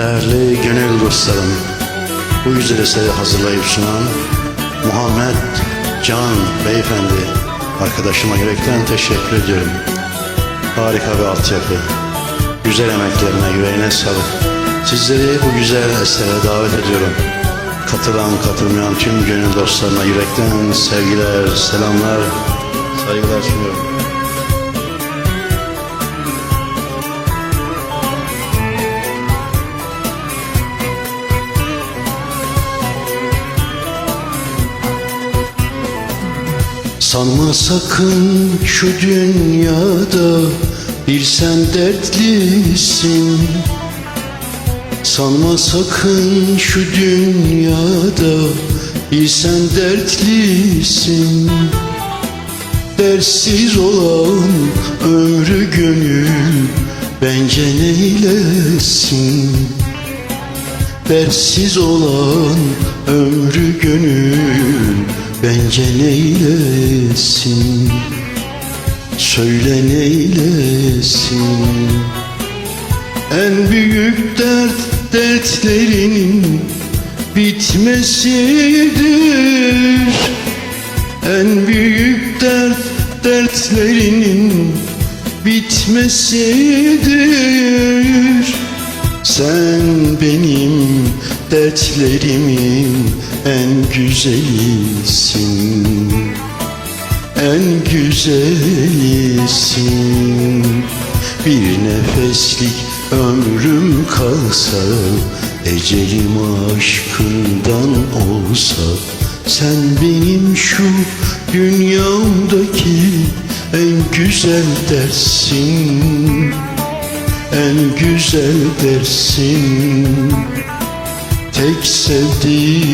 Değerli gönül dostlarım, bu güzel eseri hazırlayıp sunan Muhammed Can Beyefendi arkadaşıma yürekten teşekkür ediyorum. Harika bir altyapı, güzel emeklerine yüreğine sağlık. Sizleri bu güzel esere davet ediyorum. Katılan katılmayan tüm gönül dostlarına yürekten sevgiler, selamlar, saygılar sunuyorum. Sanma sakın şu dünyada bir sen dertlisin. Sanma sakın şu dünyada bir sen dertlisin. Dersiz olan ömrü gönül bence neylesin? Dersiz olan ömrü gönül bence neylesin Söyle neylesin En büyük dert dertlerinin bitmesidir. En büyük dert dertlerinin bitmesidir sen benim dertlerimin en güzelisin. En güzelisin. Bir nefeslik ömrüm kalsa Ecelim aşkından olsa. Sen benim şu dünyamdaki en güzel dersin en güzel dersin. Tek sevdiğimsin